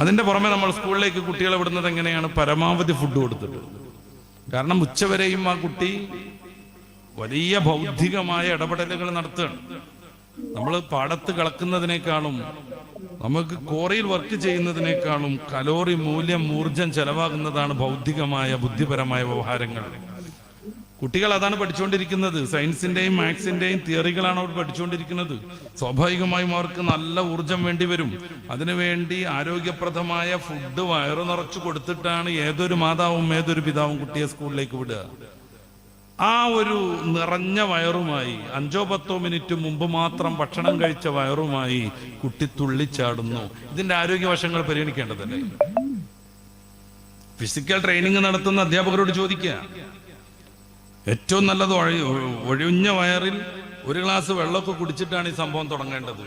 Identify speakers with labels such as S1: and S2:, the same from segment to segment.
S1: അതിന്റെ പുറമെ നമ്മൾ സ്കൂളിലേക്ക് കുട്ടികളെ വിടുന്നത് എങ്ങനെയാണ്? പരമാവധി ഫുഡ് കൊടുത്തിട്ട്. കാരണം ഉച്ചവരെയും ആ കുട്ടി വലിയ ബൗദ്ധികമായ ഇടപെടലുകൾ നടത്തുകയാണ്. നമ്മൾ പാടത്ത് കളക്കുന്നതിനേക്കാളും നമുക്ക് കോറിയിൽ വർക്ക് ചെയ്യുന്നതിനേക്കാളും കലോറി മൂല്യം ഊർജം ചെലവാകുന്നതാണ് ബൗദ്ധികമായ ബുദ്ധിപരമായ വ്യവഹാരങ്ങൾ. കുട്ടികൾ അതാണ് പഠിച്ചുകൊണ്ടിരിക്കുന്നത്. സയൻസിന്റെയും മാത്സിന്റെയും തിയറികളാണ് അവർ പഠിച്ചുകൊണ്ടിരിക്കുന്നത്. സ്വാഭാവികമായും അവർക്ക് നല്ല ഊർജം വേണ്ടി വരും. അതിനുവേണ്ടി ആരോഗ്യപ്രദമായ ഫുഡ് വയറു നിറച്ചു കൊടുത്തിട്ടാണ് ഏതൊരു മാതാവും ഏതൊരു പിതാവും കുട്ടിയെ സ്കൂളിലേക്ക് വിടുക. ആ ഒരു നിറഞ്ഞ വയറുമായി അഞ്ചോ പത്തോ മിനിറ്റ് മുമ്പ് മാത്രം ഭക്ഷണം കഴിച്ച വയറുമായി കുട്ടി തുള്ളിച്ചാടുന്നു. ഇതിന്റെ ആരോഗ്യവശങ്ങൾ പരിഗണിക്കേണ്ടതല്ലേ? ഫിസിക്കൽ ട്രെയിനിങ് നടത്തുന്ന അധ്യാപകരോട് ചോദിക്കുക. ഏറ്റവും നല്ലത് ഒഴിഞ്ഞ വയറിൽ ഒരു ഗ്ലാസ് വെള്ളമൊക്കെ കുടിച്ചിട്ടാണ് ഈ സംഭവം തുടങ്ങേണ്ടത്.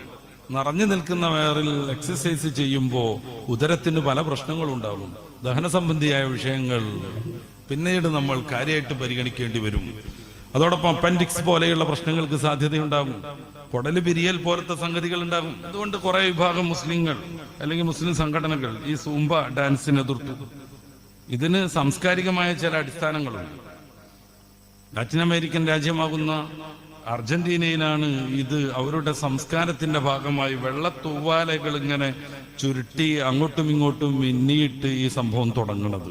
S1: നിറഞ്ഞു നിൽക്കുന്ന വയറിൽ എക്സസൈസ് ചെയ്യുമ്പോൾ ഉദരത്തിന് പല പ്രശ്നങ്ങളും ഉണ്ടാകും ദഹന സംബന്ധിയായ വിഷയങ്ങൾ പിന്നീട് നമ്മൾ കാര്യമായിട്ട് പരിഗണിക്കേണ്ടി വരും. അതോടൊപ്പം അപ്പൻഡിക്സ് പോലെയുള്ള പ്രശ്നങ്ങൾക്ക് സാധ്യതയുണ്ടാകും. കുടൽ പിരിയൽ പോലത്തെ സംഗതികൾ ഉണ്ടാകും അതുകൊണ്ട് കുറെ വിഭാഗം മുസ്ലിങ്ങൾ അല്ലെങ്കിൽ മുസ്ലിം സംഘടനകൾ ഈ സൂംബ ഡാൻസിനെ എതിർത്തു. ഇതിന് സാംസ്കാരികമായ ചില അടിസ്ഥാനങ്ങളുണ്ട്. ലാറ്റിൻ അമേരിക്കൻ രാജ്യമാകുന്ന അർജന്റീനയിലാണ് ഇത് അവരുടെ സംസ്കാരത്തിന്റെ ഭാഗമായി വെള്ളത്തൂവാലകൾ ഇങ്ങനെ ചുരുട്ടി അങ്ങോട്ടും ഇങ്ങോട്ടും മിന്നിയിട്ട് ഈ സംഭവം തുടങ്ങുന്നത്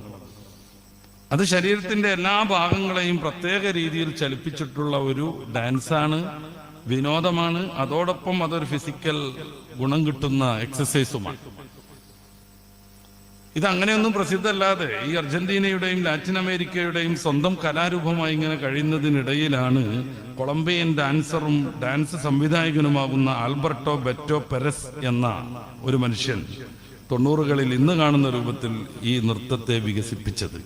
S1: അത് ശരീരത്തിന്റെ എല്ലാ ഭാഗങ്ങളെയും പ്രത്യേക രീതിയിൽ ചലിപ്പിച്ചിട്ടുള്ള ഒരു ഡാൻസാണ് വിനോദമാണ്. അതോടൊപ്പം അതൊരു ഫിസിക്കൽ ഗുണം കിട്ടുന്ന എക്സസൈസുമാണ് ഇത് അങ്ങനെയൊന്നും പ്രസിദ്ധമല്ലാതെ ഈ അർജന്റീനയുടെയും ലാറ്റിൻ അമേരിക്കയുടെയും സ്വന്തം കലാരൂപമായി ഇങ്ങനെ കഴിയുന്നതിനിടയിലാണ് കൊളംബിയൻ ഡാൻസറും ഡാൻസ് സംവിധായകനുമാകുന്ന ആൽബർട്ടോ ബെറ്റോ പെരസ് എന്ന ഒരു മനുഷ്യൻ തൊണ്ണൂറുകളിൽ ഇന്ന് കാണുന്ന രൂപത്തിൽ ഈ നൃത്തത്തെ വികസിപ്പിച്ചത്.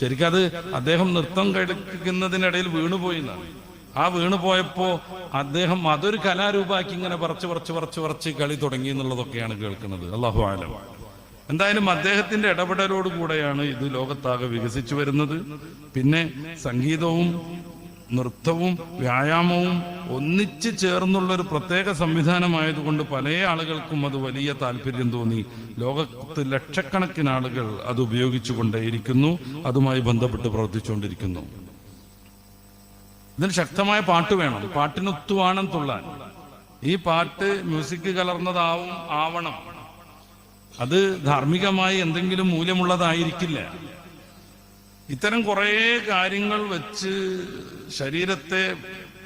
S1: ശരിക്കും അത് അദ്ദേഹം നൃത്തം കളിക്കുന്നതിനിടയിൽ വീണുപോയി എന്നാണ് ആ വീണുപോയപ്പോ അദ്ദേഹം അതൊരു കലാരൂപമാക്കി ഇങ്ങനെ പറച്ച് പറച്ച് പറച്ച് പറച്ച് കളി തുടങ്ങി എന്നുള്ളതൊക്കെയാണ് കേൾക്കുന്നത്. അള്ളാഹു ആലം എന്തായാലും അദ്ദേഹത്തിന്റെ ഇടപെടലോടുകൂടെയാണ് ഇത് ലോകത്താകെ വികസിച്ചു വരുന്നത്. പിന്നെ സംഗീതവും നൃത്തവും വ്യായാമവും ഒന്നിച്ച് ചേർന്നുള്ള ഒരു പ്രത്യേക സംവിധാനമായതുകൊണ്ട് പല ആളുകൾക്കും അത് വലിയ താല്പര്യം തോന്നി. ലോകത്ത് ലക്ഷക്കണക്കിന് ആളുകൾ അത് ഉപയോഗിച്ചു കൊണ്ടേയിരിക്കുന്നു അതുമായി ബന്ധപ്പെട്ട് പ്രവർത്തിച്ചുകൊണ്ടിരിക്കുന്നു. ഇതിന് ശക്തമായ പാട്ട് വേണം. പാട്ടിനൊത്തുവാണം തുള്ളാൻ. ഈ പാട്ട് മ്യൂസിക് കലർന്നതാവും ആവണം. അത് ധാർമ്മികമായി എന്തെങ്കിലും മൂല്യമുള്ളതായിരിക്കില്ല. ഇത്തരം കുറേ കാര്യങ്ങൾ വെച്ച് ശരീരത്തെ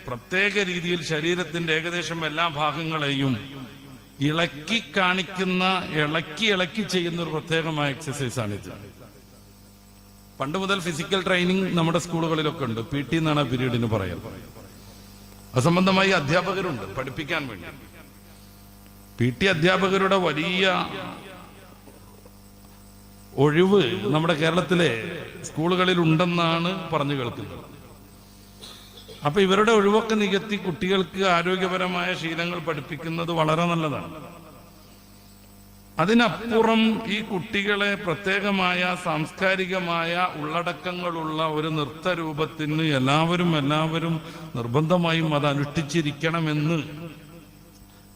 S1: പ്രത്യേക രീതിയിൽ ശരീരത്തിന്റെ ഏകദേശം എല്ലാ ഭാഗങ്ങളെയും ഇളക്കി കാണിക്കുന്ന ഇളക്കി ഇളക്കി ചെയ്യുന്ന ഒരു പ്രത്യേകമായ എക്സസൈസ് ആണിത് പണ്ട് മുതൽ ഫിസിക്കൽ ട്രെയിനിങ് നമ്മുടെ സ്കൂളുകളിലൊക്കെ ഉണ്ട്. പി ടി എന്നാണ് ആ പീരീഡിന് പറയാൻ അസംബന്ധമായി അധ്യാപകരുണ്ട് പഠിപ്പിക്കാൻ വേണ്ടി. പി ടി അധ്യാപകരുടെ വലിയ ഒഴിവ് നമ്മുടെ കേരളത്തിലെ സ്കൂളുകളിൽ ഉണ്ടെന്നാണ് പറഞ്ഞു കേൾക്കുന്നത്. അപ്പൊ ഇവരുടെ ഒഴിവൊക്കെ നികത്തി കുട്ടികൾക്ക് ആരോഗ്യപരമായ ശീലങ്ങൾ പഠിപ്പിക്കുന്നത് വളരെ നല്ലതാണ്. അതിനപ്പുറം ഈ കുട്ടികളെ പ്രത്യേകമായ സാംസ്കാരികമായ ഉള്ളടക്കങ്ങളുള്ള ഒരു നൃത്ത രൂപത്തിന് എല്ലാവരും എല്ലാവരും നിർബന്ധമായും അത് അനുഷ്ഠിച്ചിരിക്കണമെന്ന്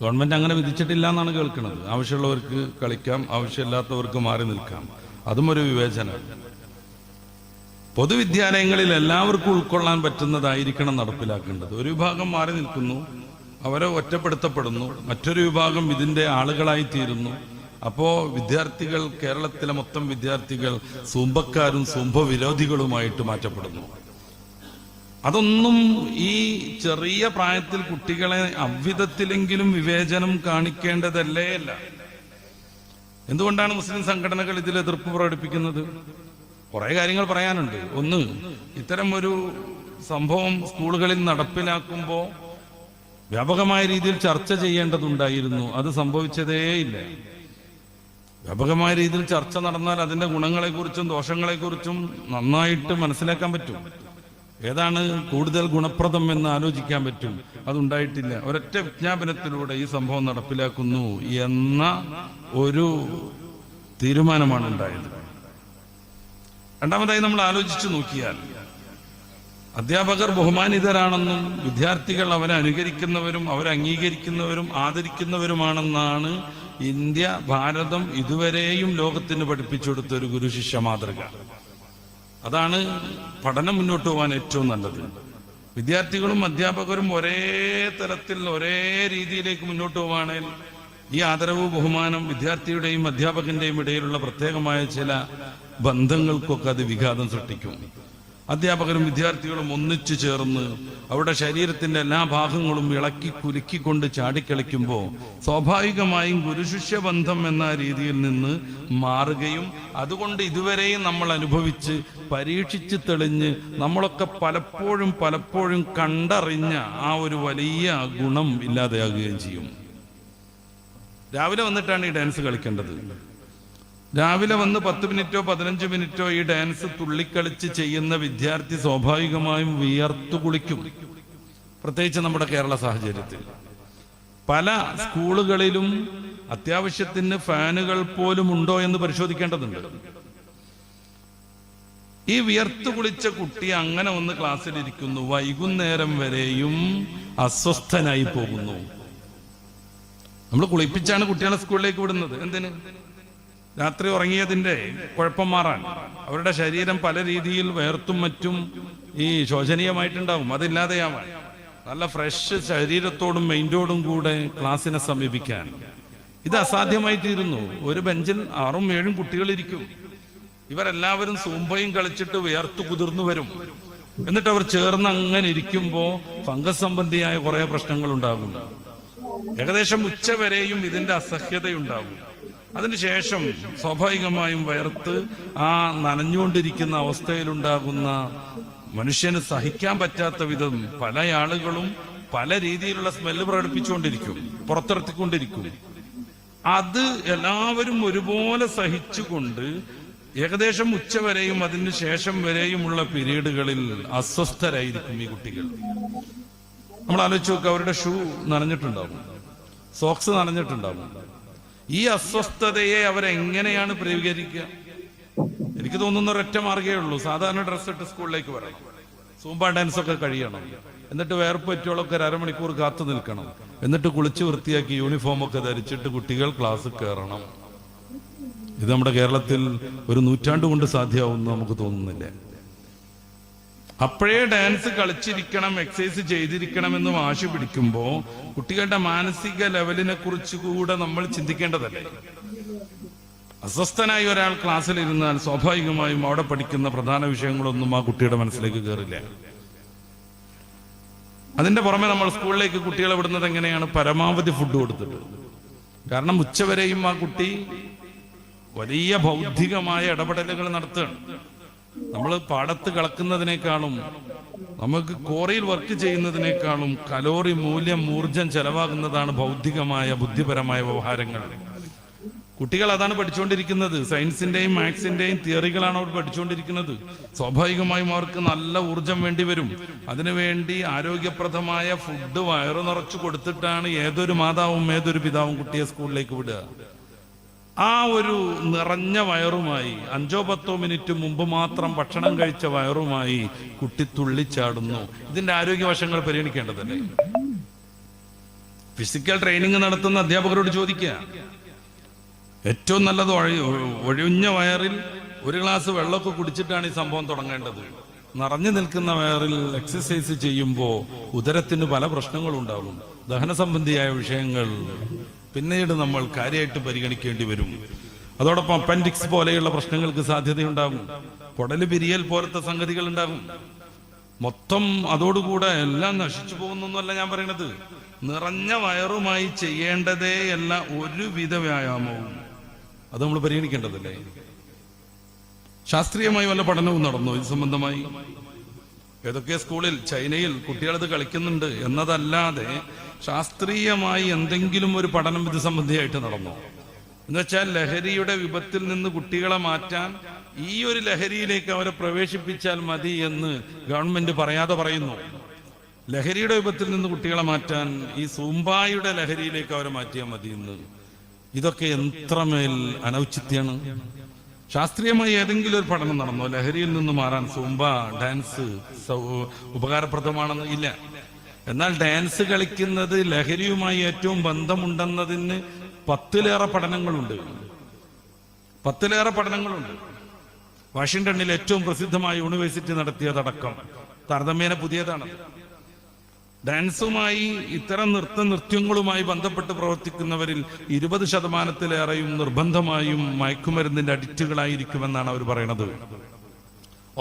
S1: ഗവൺമെന്റ് അങ്ങനെ വിധിച്ചിട്ടില്ല എന്നാണ് കേൾക്കുന്നത്. ആവശ്യമുള്ളവർക്ക് കളിക്കാം ആവശ്യമില്ലാത്തവർക്ക് മാറി നിൽക്കാം. അതും ഒരു വിവേചനം. പൊതുവിദ്യാലയങ്ങളിൽ എല്ലാവർക്കും ഉൾക്കൊള്ളാൻ പറ്റുന്നതായിരിക്കണം നടപ്പിലാക്കേണ്ടത്. ഒരു വിഭാഗം മാറി നിൽക്കുന്നു അവരെ ഒറ്റപ്പെടുത്തപ്പെടുന്നു മറ്റൊരു വിഭാഗം ഇതിന്റെ ആളുകളായി തീരുന്നു. അപ്പോ വിദ്യാർത്ഥികൾ കേരളത്തിലെ മൊത്തം വിദ്യാർത്ഥികൾ സൂമ്പക്കാരും സൂമ്പ വിരോധികളുമായിട്ട് മാറ്റപ്പെടുന്നു. അതൊന്നും ഈ ചെറിയ പ്രായത്തിൽ കുട്ടികളെ അവിധത്തിലെങ്കിലും വിവേചനം കാണിക്കേണ്ടതല്ലേ അല്ല. എന്തുകൊണ്ടാണ് മുസ്ലിം സംഘടനകൾ ഇതിൽ എതിർപ്പ് പ്രകടിപ്പിക്കുന്നത്? കുറേ കാര്യങ്ങൾ പറയാനുണ്ട്. ഒന്ന് ഇത്തരം ഒരു സംഭവം സ്കൂളുകളിൽ നടപ്പിലാക്കുമ്പോൾ വ്യാപകമായ രീതിയിൽ ചർച്ച ചെയ്യേണ്ടതുണ്ടായിരുന്നു. അത് സംഭവിച്ചതേയില്ല. വ്യാപകമായ രീതിയിൽ ചർച്ച നടന്നാൽ അതിന്റെ ഗുണങ്ങളെക്കുറിച്ചും ദോഷങ്ങളെക്കുറിച്ചും നന്നായിട്ട് മനസ്സിലാക്കാൻ പറ്റും. ഏതാണ് കൂടുതൽ ഗുണപ്രദം എന്ന് ആലോചിക്കാൻ പറ്റും? അതുണ്ടായിട്ടില്ല. ഒരൊറ്റ വിജ്ഞാപനത്തിലൂടെ ഈ സംഭവം നടപ്പിലാക്കുന്നു എന്ന ഒരു തീരുമാനമാണ് ഉണ്ടായത്. രണ്ടാമതായി നമ്മൾ ആലോചിച്ചു നോക്കിയാൽ അധ്യാപകർ ബഹുമാനിതരാണെന്നും വിദ്യാർത്ഥികൾ അവരെ അനുകരിക്കുന്നവരും അവരെ അംഗീകരിക്കുന്നവരും ആദരിക്കുന്നവരുമാണെന്നാണ് ഇന്ത്യ ഭാരതം ഇതുവരെയും ലോകത്തിന് പഠിപ്പിച്ചു കൊടുത്ത ഒരു ഗുരു ശിഷ്യ മാതൃക. അതാണ് പഠനം മുന്നോട്ട് പോകാൻ ഏറ്റവും നല്ലത്. വിദ്യാർത്ഥികളും അധ്യാപകരും ഒരേ തരത്തിൽ ഒരേ രീതിയിലേക്ക് മുന്നോട്ട് പോവുകയാണെങ്കിൽ ഈ ആദരവ് ബഹുമാനം വിദ്യാർത്ഥിയുടെയും അധ്യാപകന്റെയും ഇടയിലുള്ള പ്രത്യേകമായ ചില ബന്ധങ്ങൾക്കൊക്കെ അത് വിഘാതം സൃഷ്ടിക്കും. അധ്യാപകരും വിദ്യാർത്ഥികളും ഒന്നിച്ചു ചേർന്ന് അവരുടെ ശരീരത്തിന്റെ എല്ലാ ഭാഗങ്ങളും ഇളക്കി കുലുക്കിക്കൊണ്ട് ചാടിക്കളിക്കുമ്പോൾ സ്വാഭാവികമായും ഗുരുശിഷ്യ ബന്ധം എന്ന രീതിയിൽ നിന്ന് മാറുകയും അതുകൊണ്ട് ഇതുവരെയും നമ്മൾ അനുഭവിച്ച് പരീക്ഷിച്ച് തെളിഞ്ഞ് നമ്മളൊക്കെ പലപ്പോഴും പലപ്പോഴും കണ്ടറിഞ്ഞ ആ ഒരു വലിയ ഗുണം ഇല്ലാതെയാകുകയും ചെയ്യും. രാവിലെ വന്നിട്ടാണ് ഈ ഡാൻസ് കളിക്കേണ്ടത്. രാവിലെ വന്ന് പത്ത് മിനിറ്റോ പതിനഞ്ച് മിനിറ്റോ ഈ ഡാൻസ് തുള്ളിക്കളിച്ച് ചെയ്യുന്ന വിദ്യാർത്ഥി സ്വാഭാവികമായും വിയർത്തു കുളിക്കും. പ്രത്യേകിച്ച് നമ്മുടെ കേരള സാഹചര്യത്തിൽ. പല സ്കൂളുകളിലും അത്യാവശ്യത്തിന് ഫാനുകൾ പോലും ഉണ്ടോ എന്ന് പരിശോധിക്കേണ്ടതുണ്ട്. ഈ വിയർത്തു കുളിച്ച കുട്ടി അങ്ങനെ ഒന്ന് ക്ലാസ്സിലിരിക്കുന്നു. വൈകുന്നേരം വരെയും അസ്വസ്ഥനായി പോകുന്നു. നമ്മൾ കുളിപ്പിച്ചാണ് കുട്ടികളെ സ്കൂളിലേക്ക് വിടുന്നത്. എന്തിന്? രാത്രി ഉറങ്ങിയതിന്റെ കുഴപ്പം മാറാൻ അവരുടെ ശരീരം പല രീതിയിൽ വേർത്തും മറ്റും ഈ ശോചനീയമായിട്ടുണ്ടാവും. അതില്ലാതെയാവാൻ. നല്ല ഫ്രഷ് ശരീരത്തോടും മൈൻഡോടും കൂടെ ക്ലാസ്സിനെ സമീപിക്കാൻ. ഇത് അസാധ്യമായി തീരുന്നു ഒരു ബെഞ്ചിൽ ആറും ഏഴും കുട്ടികൾ ഇരിക്കും ഇവരെല്ലാവരും സൂമ്പയും കളിച്ചിട്ട് വിയർത്തു കുതിർന്നു വരും. എന്നിട്ട് അവർ ചേർന്ന് അങ്ങനെ ഇരിക്കുമ്പോ ഫംഗസ് സംബന്ധിയായ കുറെ പ്രശ്നങ്ങൾ ഉണ്ടാകും ഏകദേശം ഉച്ച വരെയും ഇതിന്റെ അസഹ്യതയുണ്ടാകും. അതിനുശേഷം സ്വാഭാവികമായും വയർത്ത് ആ നനഞ്ഞുകൊണ്ടിരിക്കുന്ന അവസ്ഥയിലുണ്ടാകുന്ന മനുഷ്യന് സഹിക്കാൻ പറ്റാത്ത വിധം പല ആളുകളും പല രീതിയിലുള്ള സ്മെല്ല് പ്രകടിപ്പിച്ചുകൊണ്ടിരിക്കും പുറത്തിറത്തിക്കൊണ്ടിരിക്കും അത് എല്ലാവരും ഒരുപോലെ സഹിച്ചുകൊണ്ട് ഏകദേശം ഉച്ചവരെയും അതിന് ശേഷം വരെയുമുള്ള പീരീഡുകളിൽ അസ്വസ്ഥരായിരിക്കും ഈ കുട്ടികൾ. നമ്മൾ ആലോചിച്ച് നോക്കുക അവരുടെ ഷൂ നനഞ്ഞിട്ടുണ്ടാവും. സോക്സ് നനഞ്ഞിട്ടുണ്ടാവും. ഈ അസ്വസ്ഥതയെ അവരെങ്ങനെയാണ് പ്രതികരിക്കുക? എനിക്ക് തോന്നുന്ന ഒരൊറ്റ മാർഗേ ഉള്ളൂ. സാധാരണ ഡ്രസ്സ് ഇട്ട് സ്കൂളിലേക്ക് വരണം. സൂമ്പ ഡാൻസ് ഒക്കെ കഴിയണം. എന്നിട്ട് വേർപ്പ് പറ്റിയോളൊക്കെ ഒരു അരമണിക്കൂർ കാത്തു നിൽക്കണം. എന്നിട്ട് കുളിച്ച് വൃത്തിയാക്കി യൂണിഫോം ഒക്കെ ധരിച്ചിട്ട് കുട്ടികൾ ക്ലാസ് കയറണം. ഇത് നമ്മുടെ കേരളത്തിൽ ഒരു നൂറ്റാണ്ട് കൊണ്ട് സാധ്യമാവുമെന്ന് നമുക്ക് തോന്നുന്നില്ല. അപ്പോഴേ ഡാൻസ് കളിച്ചിരിക്കണം എക്സസൈസ് ചെയ്തിരിക്കണം എന്ന് വാശി പിടിക്കുമ്പോ കുട്ടികളുടെ മാനസിക ലെവലിനെ കുറിച്ച് കൂടെ നമ്മൾ ചിന്തിക്കേണ്ടതല്ലേ? അസ്വസ്ഥനായി ഒരാൾ ക്ലാസ്സിൽ ഇരുന്നാൽ സ്വാഭാവികമായും അവിടെ പഠിക്കുന്ന പ്രധാന വിഷയങ്ങളൊന്നും ആ കുട്ടിയുടെ മനസ്സിലേക്ക് കയറില്ല അതിന്റെ പുറമെ നമ്മൾ സ്കൂളിലേക്ക് കുട്ടികളെ വിടുന്നത് എങ്ങനെയാണ്? പരമാവധി ഫുഡ് കൊടുത്തിട്ട്. കാരണം ഉച്ചവരെയും ആ കുട്ടി വലിയ ബൗദ്ധികമായ ഇടപെടലുകൾ നടത്തുകയാണ്. നമ്മൾ പാടത്ത് കളക്കുന്നതിനേക്കാളും നമുക്ക് കോറിയിൽ വർക്ക് ചെയ്യുന്നതിനേക്കാളും കലോറി മൂല്യം ഊർജം ചെലവാകുന്നതാണ് ബൗദ്ധികമായ ബുദ്ധിപരമായ വ്യവഹാരങ്ങൾ. കുട്ടികൾ അതാണ് പഠിച്ചുകൊണ്ടിരിക്കുന്നത്. സയൻസിന്റെയും മാത്സിന്റെയും തിയറികളാണ് അവർ പഠിച്ചുകൊണ്ടിരിക്കുന്നത്. സ്വാഭാവികമായും അവർക്ക് നല്ല ഊർജം വേണ്ടി വരും. അതിനുവേണ്ടി ആരോഗ്യപ്രദമായ ഫുഡ് വയറു നിറച്ചു കൊടുത്തിട്ടാണ് ഏതൊരു മാതാവും ഏതൊരു പിതാവും കുട്ടിയെ സ്കൂളിലേക്ക് വിടുക. ആ ഒരു നിറഞ്ഞ വയറുമായി അഞ്ചോ പത്തോ മിനിറ്റ് മുമ്പ് മാത്രം ഭക്ഷണം കഴിച്ച വയറുമായി കുട്ടി തുള്ളിച്ചാടുന്നു. ഇതിന്റെ ആരോഗ്യവശങ്ങൾ പരിഗണിക്കേണ്ടതല്ലേ ഫിസിക്കൽ ട്രെയിനിങ് നടത്തുന്ന അധ്യാപകരോട് ചോദിക്കുക. ഏറ്റവും നല്ലത് ഒഴിഞ്ഞ വയറിൽ ഒരു ഗ്ലാസ് വെള്ളമൊക്കെ കുടിച്ചിട്ടാണ് ഈ സംഭവം തുടങ്ങേണ്ടത്. നിറഞ്ഞു നിൽക്കുന്ന വയറിൽ എക്സസൈസ് ചെയ്യുമ്പോൾ ഉദരത്തിന് പല പ്രശ്നങ്ങളും ഉണ്ടാകും ദഹന സംബന്ധിയായ വിഷയങ്ങൾ പിന്നീട് നമ്മൾ കാര്യമായിട്ട് പരിഗണിക്കേണ്ടി വരും. അതോടൊപ്പം അപ്പൻഡിക്സ് പോലെയുള്ള പ്രശ്നങ്ങൾക്ക് സാധ്യതയുണ്ടാവും കുടൽ പിരിയൽ പോലത്തെ സംഗതികൾ ഉണ്ടാകും. മൊത്തം അതോടുകൂടെ എല്ലാം നശിച്ചു പോകുന്നൊന്നുമല്ല ഞാൻ പറയണത്. നിറഞ്ഞ വയറുമായി ചെയ്യേണ്ടതേ അല്ല ഒരുവിധ വ്യായാമവും. അത് നമ്മൾ പരിഗണിക്കേണ്ടതല്ലേ? ശാസ്ത്രീയമായി വല്ല പഠനവും നടന്നു? ഇത് സംബന്ധമായി? ഏതൊക്കെ സ്കൂളിൽ ചൈനയിൽ കുട്ടികളത് കളിക്കുന്നുണ്ട് എന്നതല്ലാതെ ശാസ്ത്രീയമായി എന്തെങ്കിലും ഒരു പഠനം ഇത് സംബന്ധിയായിട്ട് നടന്നു? എന്നുവെച്ചാൽ ലഹരിയുടെ വിപത്തിൽ നിന്ന് കുട്ടികളെ മാറ്റാൻ ഈ ഒരു ലഹരിയിലേക്ക് അവരെ പ്രവേശിപ്പിച്ചാൽ മതി എന്ന് ഗവൺമെന്റ് പറയാതെ പറയുന്നു. ലഹരിയുടെ വിപത്തിൽ നിന്ന് കുട്ടികളെ മാറ്റാൻ ഈ സൂമ്പായുടെ ലഹരിയിലേക്ക് അവരെ മാറ്റിയാൽ മതി എന്ന്. ഇതൊക്കെ എത്രമേൽ അനൗചിത്യാണ് ശാസ്ത്രീയമായി ഏതെങ്കിലും ഒരു പഠനം നടന്നോ? ലഹരിയിൽ നിന്ന് മാറാൻ സുംബ ഡാൻസ് ഉപകാരപ്രദമാണെന്ന് ഇല്ല. എന്നാൽ ഡാൻസ് കളിക്കുന്നത് ലഹരിയുമായി ഏറ്റവും ബന്ധമുണ്ടെന്നതിന് പത്തിലേറെ പഠനങ്ങളുണ്ട്. പത്തിലേറെ പഠനങ്ങളുണ്ട്. വാഷിംഗ്ടണിൽ ഏറ്റവും പ്രസിദ്ധമായ യൂണിവേഴ്സിറ്റി നടത്തിയതടക്കം താരതമ്യേന പുതിയതാണ്. ഡാൻസുമായി ഇത്തരം നൃത്ത നൃത്യങ്ങളുമായി ബന്ധപ്പെട്ട് പ്രവർത്തിക്കുന്നവരിൽ ഇരുപത് ശതമാനത്തിലേറെയും നിർബന്ധമായും മയക്കുമരുന്നിന്റെ അഡിക്റ്റുകളായിരിക്കുമെന്നാണ് അവർ പറയുന്നത്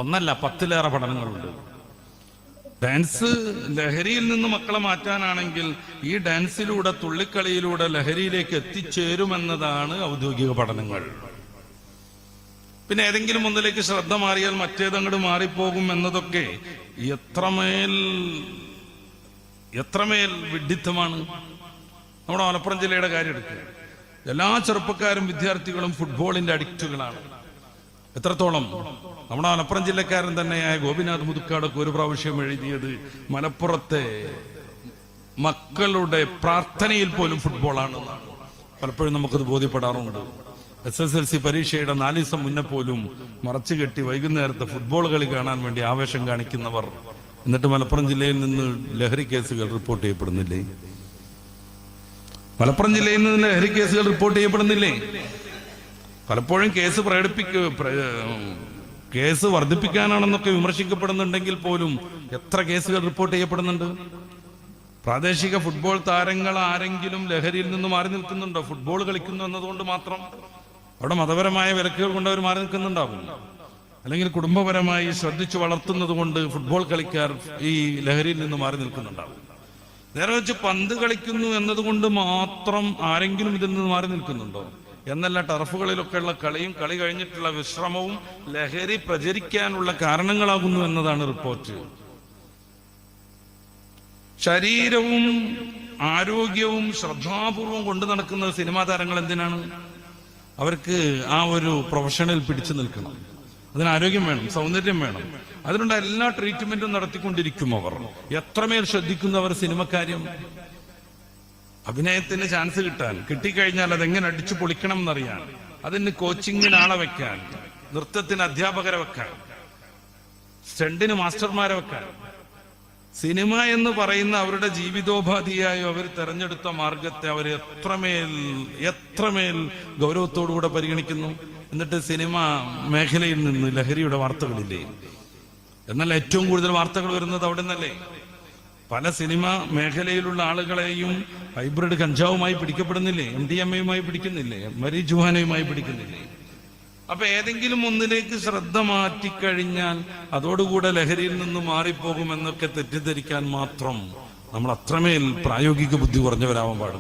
S1: ഒന്നല്ല പത്തിലേറെ പഠനങ്ങളുണ്ട്. ഡാൻസ് ലഹരിയിൽ നിന്ന് മക്കളെ മാറ്റാനാണെങ്കിൽ ഈ ഡാൻസിലൂടെ തുള്ളിക്കളിയിലൂടെ ലഹരിയിലേക്ക് എത്തിച്ചേരുമെന്നതാണ് ഔദ്യോഗിക പഠനങ്ങൾ. പിന്നെ ഏതെങ്കിലും ഒന്നിലേക്ക് ശ്രദ്ധ മാറിയാൽ മറ്റേതങ്ങോട്ട് മാറിപ്പോകും എന്നതൊക്കെ എത്രമേൽ എത്രമേൽ വിഡിത്തമാണ് നമ്മുടെ മലപ്പുറം ജില്ലയുടെ കാര്യം എടുക്കുക എല്ലാ ചെറുപ്പക്കാരും വിദ്യാർത്ഥികളും ഫുട്ബോളിന്റെ അഡിക്റ്റുകളാണ്. എത്രത്തോളം? നമ്മുടെ മലപ്പുറം ജില്ലക്കാരൻ തന്നെയായ ഗോപിനാഥ് മുതുക്കാടൊക്കെ ഒരു പ്രാവശ്യം എഴുതിയത് മലപ്പുറത്തെ മക്കളുടെ പ്രാർത്ഥനയിൽ പോലും ഫുട്ബോളാണ്. പലപ്പോഴും നമുക്കത് ബോധ്യപ്പെടാറുണ്ട്. എസ് എസ് എൽ സി പരീക്ഷയുടെ നാല് ദിവസം മുന്നേ പോലും മറച്ചു കെട്ടി വൈകുന്നേരത്തെ ഫുട്ബോൾ കളി കാണാൻ വേണ്ടി ആവേശം കാണിക്കുന്നവർ എന്നിട്ട് മലപ്പുറം ജില്ലയിൽ നിന്ന് ലഹരി കേസുകൾ റിപ്പോർട്ട് ചെയ്യപ്പെടുന്നില്ലേ? മലപ്പുറം ജില്ലയിൽ നിന്ന് ലഹരി കേസുകൾ റിപ്പോർട്ട് ചെയ്യപ്പെടുന്നില്ലേ? പലപ്പോഴും കേസ് പ്രകടിപ്പിക്ക കേസ് വർദ്ധിപ്പിക്കാനാണെന്നൊക്കെ വിമർശിക്കപ്പെടുന്നുണ്ടെങ്കിൽ പോലും എത്ര കേസുകൾ റിപ്പോർട്ട് ചെയ്യപ്പെടുന്നുണ്ട്? പ്രാദേശിക ഫുട്ബോൾ താരങ്ങൾ ആരെങ്കിലും ലഹരിയിൽ നിന്ന് മാറി നിൽക്കുന്നുണ്ടോ? ഫുട്ബോൾ കളിക്കുന്നു എന്നതുകൊണ്ട് മാത്രം? അവിടെ മതപരമായ വിലക്കുകൾ കൊണ്ട് അവർ മാറി നിൽക്കുന്നുണ്ടാവും അല്ലെങ്കിൽ കുടുംബപരമായി ശ്രദ്ധിച്ചു വളർത്തുന്നത് കൊണ്ട് ഫുട്ബോൾ കളിക്കാർ ഈ ലഹരിയിൽ നിന്ന് മാറി നിൽക്കുന്നുണ്ടാവും. നേരെ വെച്ച് പന്ത് കളിക്കുന്നു എന്നതുകൊണ്ട് മാത്രം ആരെങ്കിലും ഇതിൽ നിന്ന് മാറി നിൽക്കുന്നുണ്ടോ? എന്നല്ല ടർഫുകളിലൊക്കെയുള്ള കളിയും കളി കഴിഞ്ഞിട്ടുള്ള വിശ്രമവും ലഹരി പ്രചരിക്കാനുള്ള കാരണങ്ങളാകുന്നു എന്നതാണ് റിപ്പോർട്ട്. ശരീരവും ആരോഗ്യവും ശ്രദ്ധാപൂർവം കൊണ്ടു നടക്കുന്ന സിനിമാ താരങ്ങൾ എന്തിനാണ്? അവർക്ക് ആ ഒരു പ്രൊഫഷണൽ പിടിച്ചു നിൽക്കണം. അതിന് ആരോഗ്യം വേണം സൗന്ദര്യം വേണം. അതിനുള്ള എല്ലാ ട്രീറ്റ്മെന്റും നടത്തിക്കൊണ്ടിരിക്കും അവർ. എത്രമേൽ ശ്രദ്ധിക്കുന്നവർ സിനിമക്കാര്യം അഭിനയത്തിന് ചാൻസ് കിട്ടാൻ. കിട്ടിക്കഴിഞ്ഞാൽ അതെങ്ങനെ അടിച്ചു പൊളിക്കണം എന്നറിയാൻ. അതിന് കോച്ചിങ്ങിന് ആളെ വെക്കാൻ. നൃത്തത്തിന് അധ്യാപകരെ വെക്കാൻ. സ്റ്റണ്ടിന് മാസ്റ്റർമാരെ വെക്കാൻ. സിനിമ എന്ന് പറയുന്ന അവരുടെ ജീവിതോപാധിയായി അവർ തെരഞ്ഞെടുത്ത മാർഗത്തെ അവർ എത്രമേൽ എത്രമേൽ ഗൗരവത്തോടുകൂടെ പരിഗണിക്കുന്നു? എന്നിട്ട് സിനിമ മേഖലയിൽ നിന്ന് ലഹരിയുടെ വാർത്തകളില്ലേ? എന്നാൽ ഏറ്റവും കൂടുതൽ വാർത്തകൾ വരുന്നത് അവിടെ നിന്നല്ലേ പല സിനിമ മേഖലയിലുള്ള ആളുകളെയും ഹൈബ്രിഡ് കഞ്ചാവുമായി പിടിക്കപ്പെടുന്നില്ലേ? എം ഡി എം എയുമായി പിടിക്കുന്നില്ലേ? മരി ജുഹാനയുമായി പിടിക്കുന്നില്ലേ? അപ്പൊ ഏതെങ്കിലും ഒന്നിലേക്ക് ശ്രദ്ധ മാറ്റിക്കഴിഞ്ഞാൽ അതോടുകൂടെ ലഹരിയിൽ നിന്ന് മാറിപ്പോകുമെന്നൊക്കെ തെറ്റിദ്ധരിക്കാൻ മാത്രം നമ്മൾ അത്രമേൽ പ്രായോഗിക ബുദ്ധി കുറഞ്ഞവരാവാൻ പാടുന്നു